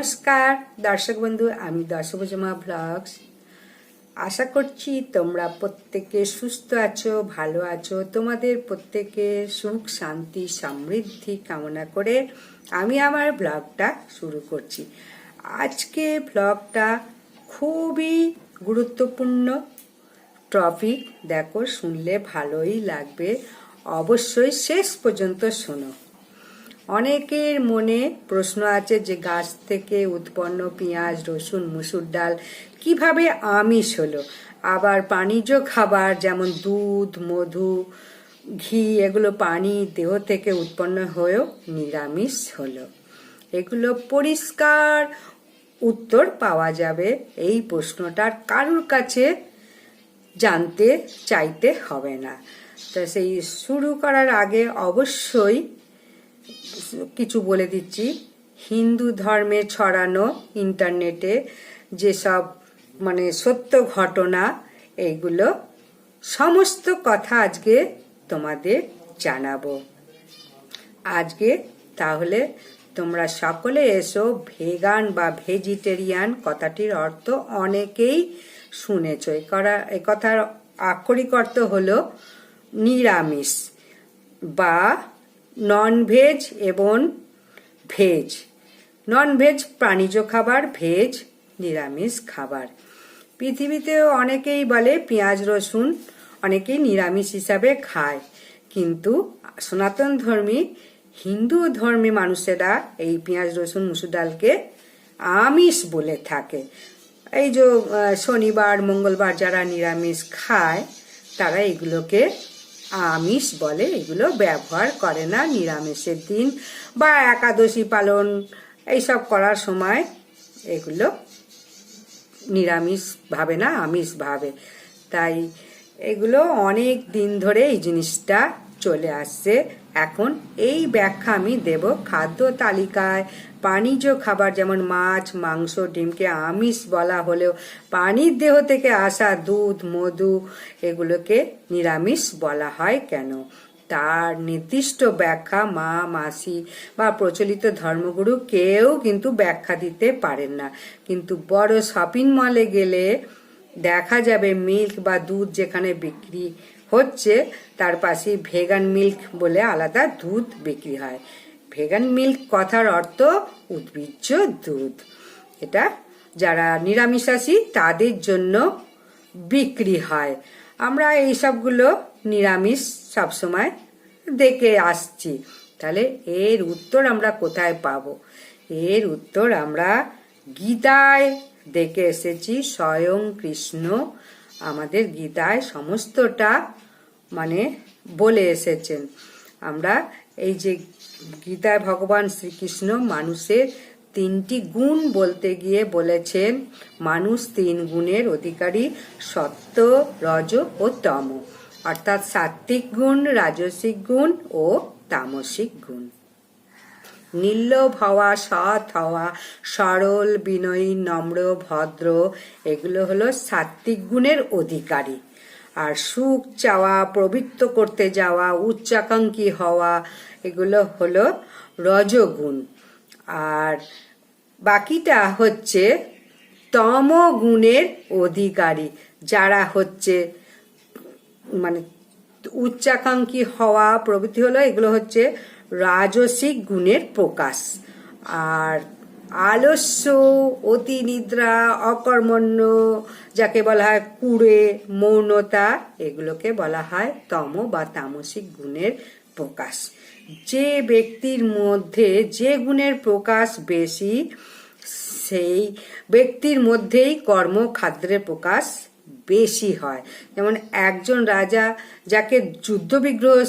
নমস্কার, দর্শক বন্ধু, আমি দশভুজমা ব্লগস। আশা করছি তোমরা প্রত্যেকে সুস্থ আছো, ভালো আছো। তোমাদের প্রত্যেকে সুখ, শান্তি, সমৃদ্ধি কামনা করে আমি আমার ব্লগটা শুরু করছি। আজকে ব্লগটা খুবই গুরুত্বপূর্ণ টপিক। দেখো, শুনলে ভালোই লাগবে। অবশ্যই শেষ পর্যন্ত শোনো। অনেকের মনে প্রশ্ন আছে যে গাছ থেকে উৎপন্ন পেঁয়াজ, রসুন, মুসুর ডাল কীভাবে আমিষ হলো? আবার পানিজ খাবার যেমন দুধ, মধু, ঘি, এগুলো পানি দেহ থেকে উৎপন্ন হয়েও নিরামিষ হলো। এগুলো পরিষ্কার উত্তর পাওয়া যাবে। এই প্রশ্নটার কারুর কাছে জানতে, চাইতে হবে না। তো সেই শুরু করার আগে অবশ্যই কিছু বলে দিচ্ছি। হিন্দু ধর্মে ছড়ানো ইন্টারনেটে যেসব মানে সত্য ঘটনা, এইগুলো সমস্ত কথা আজকে তোমাদের জানাব। আজকে তাহলে তোমরা সকলে এসো, ভেগান বা ভেজিটেরিয়ান কথাটির অর্থ অনেকেই শুনেছ। এ করা, এ কথার আক্ষরিক অর্থ হলো নিরামিষ বা নন ভেজ এবং ভেজ নন ভেজ প্রাণীজ খাবার ভেজ নিরামিষ খাবার। পৃথিবীতে অনেকেই বলে পেঁয়াজ, রসুন অনেকেই নিরামিষ হিসাবে খায়। কিন্তু সনাতন ধর্মী, হিন্দু ধর্মী মানুষেরা এই পেঁয়াজ, রসুন, মুসুর ডালকে আমিষ বলে থাকে। এই যে শনিবার, মঙ্গলবার যারা নিরামিষ খায়, তারা এগুলোকে আমিষ বলে এগুলো ব্যবহার করে না নিরামিষের দিন বা একাদশী পালন, এইসব করার সময় এগুলো নিরামিষ ভাবে না, আমিষ ভাবে। তাই এগুলো অনেক দিন ধরে এই জিনিসটা চলে আসছে। এখন এই ব্যাখ্যা আমি দেব খাদ্য তালিকায়। পানিজ খাবার যেমন মাছ, মাংস, ডিমকে আমিষ বলা হলেও পানির দেহ থেকে আসা দুধ, মধু এগুলোকে নিরামিষ বলা হয় কেন? তার নির্দিষ্ট ব্যাখ্যা মা, মাসি বা প্রচলিত ধর্মগুরু কেউ কিন্তু ব্যাখ্যা দিতে পারেন না। কিন্তু বড় শপিং মলে গেলে দেখা যাবে মিল্ক বা দুধ যেখানে বিক্রি হচ্ছে তার পাশে ভেগান মিল্ক বলে আলাদা দুধ বিক্রি হয়। ভেগান মিল্ক কথার অর্থ উদ্ভিজ্জ দুধ। এটা যারা নিরামিষাসী তাদের জন্য বিক্রি হয়। আমরা এই সবগুলো নিরামিষ সবসময় দেখে আসছি। তাহলে এর উত্তর আমরা কোথায় পাব? এর উত্তর আমরা গীতায় দেখে এসেছি, স্বয়ং কৃষ্ণ আমাদের গীতায় সমস্তটা মানে বলে এসেছেন। আমরা এই যে গীতায় ভগবান শ্রীকৃষ্ণ মানুষের তিনটি গুণ বলতে গিয়ে বলেছেন, মানুষ তিন গুণের অধিকারী সত্য, রজ ও তম। অর্থাৎ সাত্বিক গুণ, রাজসিক গুণ ও তামসিক গুণ। নির্লোভ হওয়া, সৎ হওয়া, সরল, বিনয়ী, নম্র, ভদ্র, এগুলো হলো সাত্বিক গুণের অধিকারী। আর সুখ, চাওয়া, প্রবৃত্ত করতে যাওয়া, উচ্চাকাঙ্ক্ষী হওয়া, এগুলো হলো রজগুণ। আর বাকিটা হচ্ছে তম গুণের অধিকারী, যারা হচ্ছে মানে উচ্চাকাঙ্ক্ষী হওয়া প্রভৃতি হলো, এগুলো হচ্ছে রাজসিক গুণের প্রকাশ। আর আলস্য অতি নিদ্রা অকর্মণ্য, যাকে বলা হয় কুড়ে, মৌনতা, এগুলোকে বলা হয় তম বা তামসিক গুণের প্রকাশ। যে ব্যক্তির মধ্যে যে গুণের প্রকাশ বেশি, সেই ব্যক্তির মধ্যেই কর্ম খাদ্যের প্রকাশ বেশি হয়। যেমন একজন রাজা যাকে যুদ্ধ বিগ্রহ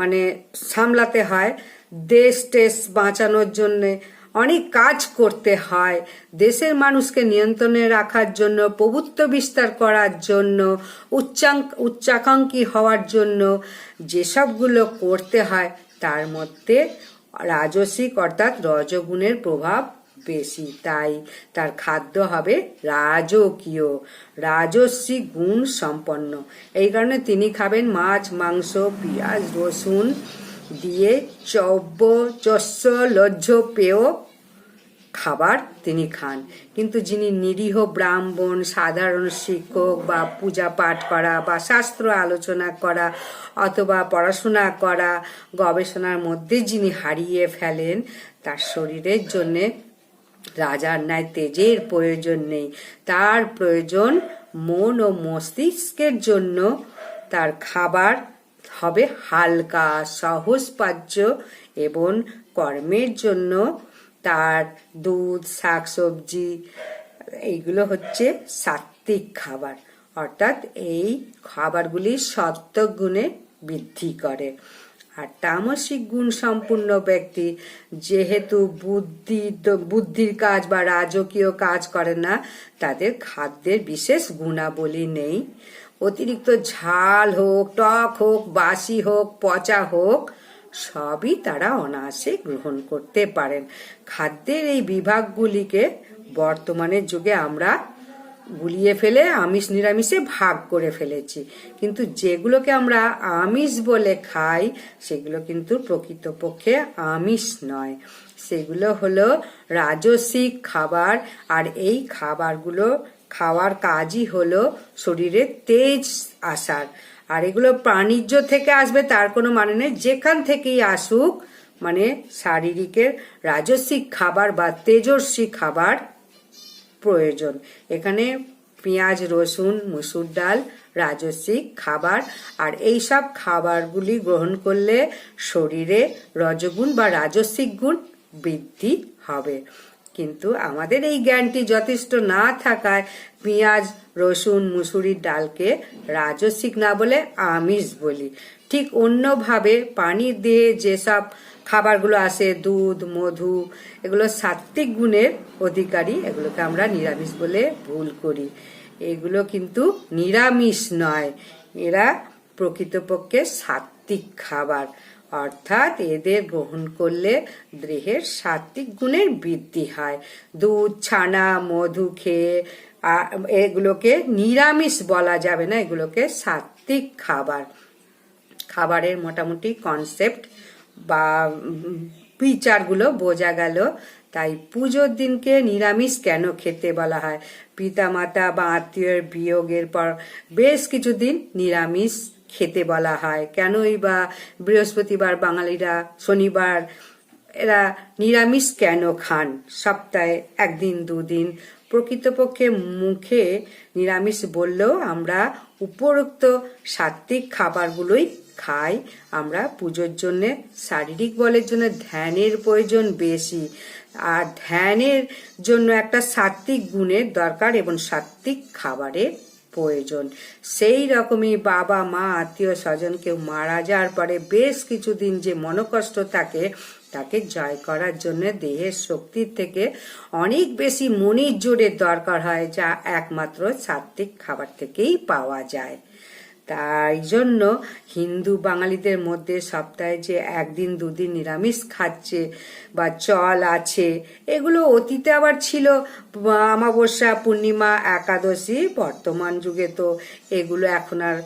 মানে সামলাতে হয়। দেশ টেস বাঁচানোর জন্যে অনেক কাজ করতে হয়। দেশের মানুষকে নিয়ন্ত্রণে রাখার জন্য, প্রভুত্ব বিস্তার করার জন্য, উচ্চাঙ্ক, উচ্চাকাঙ্ক্ষী হওয়ার জন্য যেসবগুলো করতে হয়, তার মধ্যে রাজসিক অর্থাৎ রজগুণের প্রভাব বেশি, তাই তার খাদ্য হবে রাজকীয়, রাজস্বী গুণ সম্পন্ন। এই কারণে তিনি খাবেন মাছ, মাংস, পেঁয়াজ, রসুন দিয়ে চব্য, চস্য লজ্জ পেয় খাবার তিনি খান। কিন্তু যিনি নিরীহ ব্রাহ্মণ, সাধারণ শিক্ষক বা পূজা পাঠ করা বা শাস্ত্র আলোচনা করা অথবা পড়াশোনা করা গবেষণার মধ্যে যিনি হারিয়ে ফেলেন, তার শরীরের জন্যে রাজার ন্যায় তেজের প্রয়োজন নেই। তার প্রয়োজন মন ও মস্তিষ্কের জন্য। তার খাবার হবে হালকা সহজপাচ্য এবং কর্মের জন্য। তার দুধ শাকসবজি এইগুলো হচ্ছে সাত্বিক খাবার। অর্থাৎ এই খাবারগুলি সত্ত্ব গুণে বৃদ্ধি করে। আর তামসিক গুণ সম্পূর্ণ ব্যক্তি, যেহেতু বুদ্ধি বুদ্ধির কাজ বা রাজকীয় কাজ করে না, তাদের খাদ্যের বিশেষ গুণাবলী নেই। অতিরিক্ত ঝাল হোক, টক হোক, বাসি হোক, পচা হোক, সবই তারা অনায়াসে গ্রহণ করতে পারেন। খাদ্যের এই বিভাগগুলিকে বর্তমানের যুগে আমরা গুলিয়ে ফেলে, আমিষ নিরামিষে ভাগ করে ফেলেছি। কিন্তু যেগুলোকে আমরা আমিষ বলে খাই, সেগুলো কিন্তু প্রকৃতপক্ষে আমিষ নয়। সেগুলো হলো রাজসিক খাবার, আর এই খাবারগুলো খাওয়ার কাজই হলো শরীরে তেজ আসার। আর এগুলো প্রাণিজ্য থেকে আসবে, তার কোনো মানে নেই। যেখান থেকেই আসুক মানে শারীরিকের রাজস্বিক খাবার বা তেজস্বী খাবার প্রয়োজন। এখানে পেঁয়াজ, রসুন, মুসুর ডাল, রাজস্বিক, খাবার আর এই সব খাবারগুলি গ্রহণ করলে শরীরে রজগুণ বা রাজস্বিক গুণ বৃদ্ধি হবে। কিন্তু আমাদের এই জ্ঞানটি যথেষ্ট না থাকায় পেঁয়াজ, রসুন, মুসুরির ডালকে রাজস্বিক না বলে আমিষ বলি। ঠিক অন্যভাবে পানি দিয়ে যেসব খাবারগুলো আসে দুধ, মধু, এগুলো সাত্বিক গুণের অধিকারী, এগুলোকে আমরা নিরামিষ বলে ভুল করি। এগুলো কিন্তু নিরামিষ নয়, এরা প্রকৃতপক্ষে সাত্বিক খাবার। অর্থাৎ এদের গ্রহণ করলে দেহের সাত্বিক গুণের বৃদ্ধি হয়। দুধ, ছানা, মধু খেয়ে এগুলোকে নিরামিষ বলা যাবে না, এগুলোকে সাত্বিক খাবার। খাবারের মোটামুটি কনসেপ্ট বা বিচারগুলো বোঝা গেল। তাই পুজোর দিনকে নিরামিষ কেন খেতে বলা হয়? পিতা মাতা বা আত্মীয়ের বিয়োগের পর বেশ কিছুদিন নিরামিষ খেতে বলা হয়। কেনই বা বৃহস্পতিবার, বাঙালিরা শনিবার, এরা নিরামিষ কেন খান? সপ্তাহে একদিন, দুদিন। প্রকৃতপক্ষে মুখে নিরামিষ বললেও আমরা উপরোক্ত সাত্বিক খাবারগুলোই খাই, আমরা পুজোর জন্য শারীরিক বলের জন্য ধ্যানের প্রয়োজন বেশি। আর ধ্যানের জন্য একটা সাত্বিক গুণের দরকার এবং সাত্বিক খাবারের প্রয়োজন। সেই রকমই বাবা, মা, আত্মীয় স্বজন কেউ মারা যাওয়ার পরে বেশ কিছুদিন যে মনোকষ্ট থাকে, তাকে জয় করার জন্য দেহের শক্তির থেকে অনেক বেশি মনির জোরের দরকার হয়, যা একমাত্র সাত্বিক খাবার থেকেই পাওয়া যায়। তাই জন্য হিন্দু বাঙালিদের মধ্যে সপ্তাহে যে একদিন, দুদিন নিরামিষ খাচ্ছে বা চল আছে, এগুলো অতীতে আবার ছিল। অমাবস্যা, পূর্ণিমা, একাদশী, বর্তমান যুগে তো এগুলো এখন আর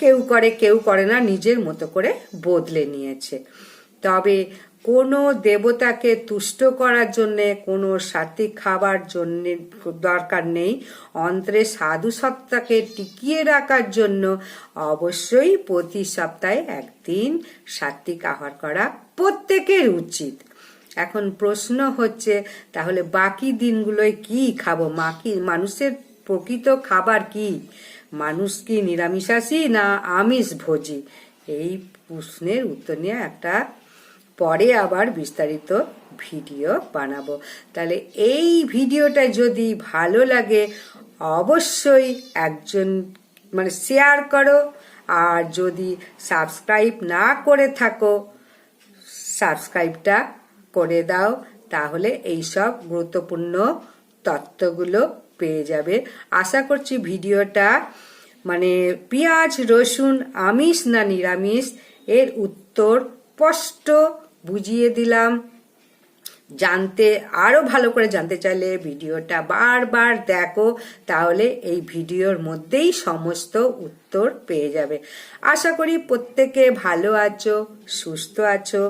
কেউ করে কেউ করে না, নিজের মতো করে বদলে নিয়েছে। তবে কোনো দেবতাকে তুষ্ট করার জন্যে কোনো সাত্বিক খাবার জন্য দরকার নেই। অন্ত্রে সাধু সত্তাকে টিকিয়ে রাখার জন্য অবশ্যই প্রতি সপ্তাহে একদিন সাত্বিক আহার করা প্রত্যেকের উচিত। এখন প্রশ্ন হচ্ছে, তাহলে বাকি দিনগুলোয় কি খাব? মাকি মানুষের প্রকৃত খাবার কি? মানুষ কি নিরামিষাসী না আমিষ ভোজি এই প্রশ্নের উত্তর নিয়ে একটা পরে আবার বিস্তারিত ভিডিও বানাবো। তাহলে এই ভিডিওটা যদি ভালো লাগে, অবশ্যই একজন মানে শেয়ার করো। আর যদি সাবস্ক্রাইব না করে থাকো সাবস্ক্রাইবটা করে দাও। তাহলে এই সব গুরুত্বপূর্ণ তত্ত্বগুলো পেয়ে যাবে। আশা করছি ভিডিওটা মানে পেঁয়াজ, রসুন, আমিষ না নিরামিষ, এর উত্তর স্পষ্ট। বুঝিয়ে দিলাম। জানতে আরও ভালো করে জানতে চাইলে ভিডিওটা বারবার দেখো, তাহলে এই ভিডিওর মধ্যেই সমস্ত উত্তর পেয়ে যাবে। আশা করি প্রত্যেকে ভালো আছো, সুস্থ আছো।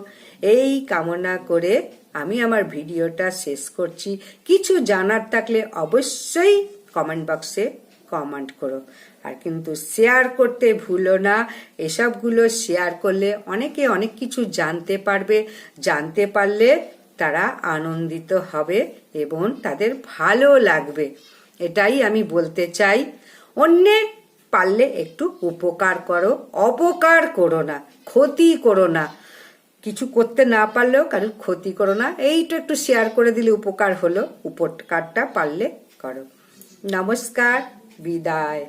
এই কামনা করে আমি আমার ভিডিওটা শেষ করছি। কিছু জানার থাকলে অবশ্যই কমেন্ট বক্সে কমেন্ট করো। আর কিন্তু শেয়ার করতে ভুলো না। এসবগুলো শেয়ার করলে অনেকে অনেক কিছু জানতে পারবে। জানতে পারলে তারা আনন্দিত হবে এবং তাদের ভালো লাগবে। এটাই আমি বলতে চাই। অন্যের পারলে একটু উপকার করো। অপকার করো না। ক্ষতি করো না। কিছু করতে না পারলেও কারোর ক্ষতি করো না। এইটা একটু শেয়ার করে দিলে উপকার হলো। উপকারটা পারলে করো। নমস্কার। বিদায়